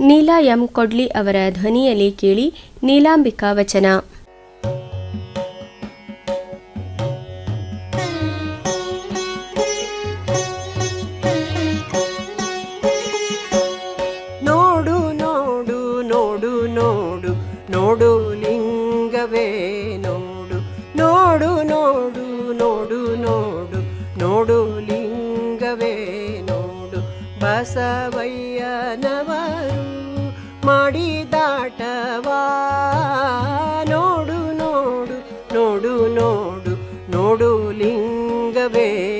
Neela M ಕೊಡ್ಲಿ ಅವರ ಧ್ವನಿಯಲ್ಲಿ ಕೇಳಿ ನೀಲಾಂಬಿಕಾ ವಚನ. ನೋಡು ನೋಡು ನೋಡು ನೋಡು ನೋಡು ಲಿಂಗವೇ, ನೋಡು ನೋಡು ನೋಡು ನೋಡು ನೋಡು ನೋಡು ಲಿಂಗವೇ, ನೋಡು ಬಸವಯ್ಯನವರು. ಮಾಡಿದಾಟವಾ? ನೋಡು ನೋಡು ನೋಡು ನೋಡು ನೋಡು ಲಿಂಗವೇ?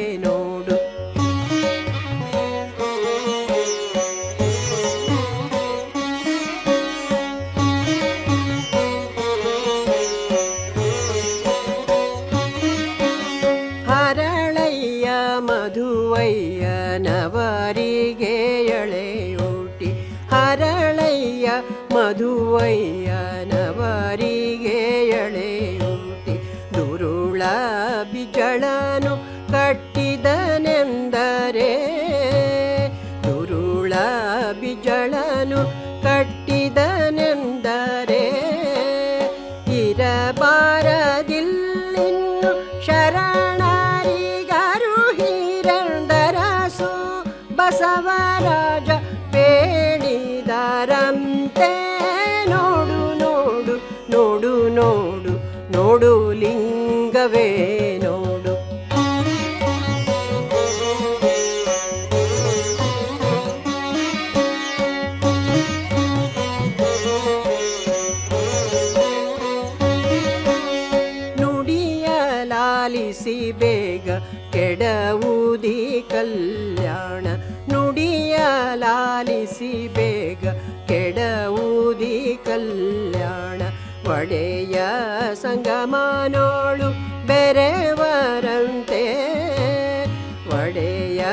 ಮಧುವಯ್ಯನವರಿಗೆ ಎಳೆಯೂಟಿ. ದುರುಳ ಬಿಜಳನು ಕಟ್ಟಿದನೆಂದರೆ ದುರುಳ ಬಿಜಳನು ಕಟ್ಟಿದನೆಂದರೆ ಇರಬಾರದಿಲ್ಲಿನ್ನು ಬೇಡಿದರಂತೆ ನೋಡು ನೋಡು ನೋಡು ನೋಡು ನೋಡು ಲಿಂಗವೇ, ನೋಡು. ನುಡಿಯ ಲಾಲಿಸಿ ಬೇಗ ಕೆಡವುದಿ ಕಲ್ಯಾಣ. ನುಡಿಯ ಲಾಲಿಸಿ ಬೇಗ ಕೆಡವುದಿ ಕಲ್ಯಾಣ ಒಡೆಯ ಸಂಗಮನೋಳು ಬೆರೆವರಂತೆ. ಒಡೆಯ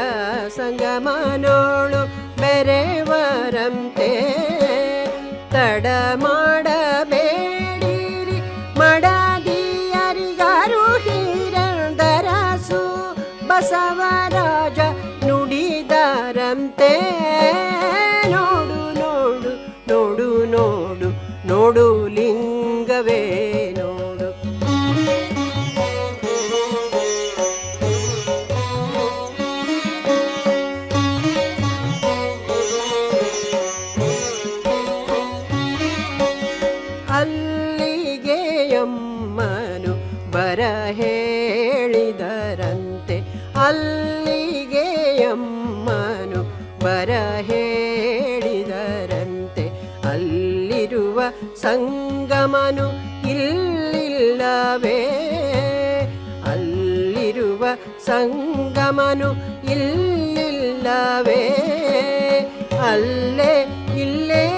ಸಂಗಮನೋಳು ಬೆರೆವರಂತೆ. ತಡ ಹೇಳಿದರಂತೆ ಅಲ್ಲಿಗೆ ಅಮ್ಮನು ಬರ ಹೇಳಿದರಂತೆ. ಅಲ್ಲಿರುವ ಸಂಗಮನು ಇಲ್ಲಿಲ್ಲವೇ? ಅಲ್ಲಿರುವ ಸಂಗಮನು ಇಲ್ಲಿಲ್ಲವೇ? ಅಲ್ಲೇ ಇಲ್ಲೇ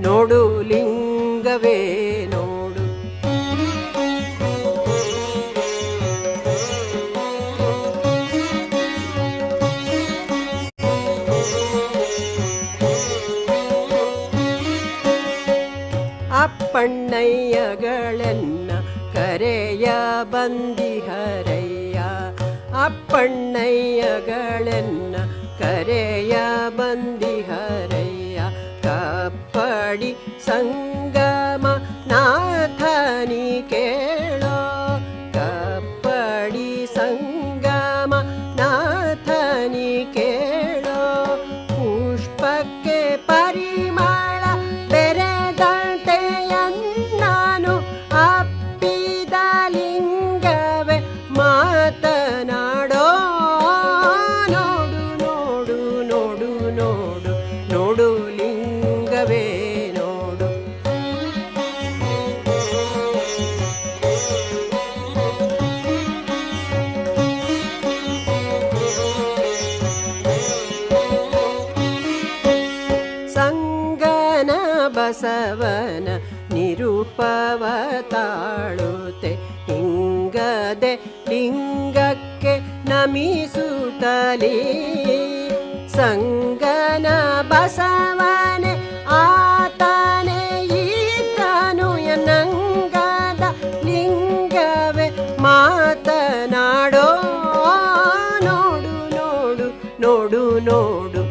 ನೋಡು ಲಿಂಗವೇ ನೋಡು. ಅಪ್ಪಣ್ಣಯ್ಯಗಳನ್ನ ಕರೆಯ ಬಂದಿಹರಯ್ಯ. ಅಪ್ಪಣ್ಣಯ್ಯಗಳನ್ನ ಕರೆಯ ಬಂದಿಹರಯ್ಯ. ಕಪ್ಪಡಿ ಸಂಗಮ ನಾಥನಿ ಕೇಳೋ ಕಪ್ಪಡಿ ಸಂಗಮ ನಾಥನಿ ಕೇಳೋ ಬಸವನ ನಿರೂಪವ ತಾಳುತ್ತೆ ಹಿಂಗದೆ ಲಿಂಗಕ್ಕೆ ನಮಿಸುತ್ತಲೀ. ಸಂಗನ ಬಸವನೆ ಆತನೆ ಈತನು ಎನ್ನಂಗದ ಲಿಂಗವೇ. ಮಾತನಾಡೋ, ನೋಡು ನೋಡು ನೋಡು ನೋಡು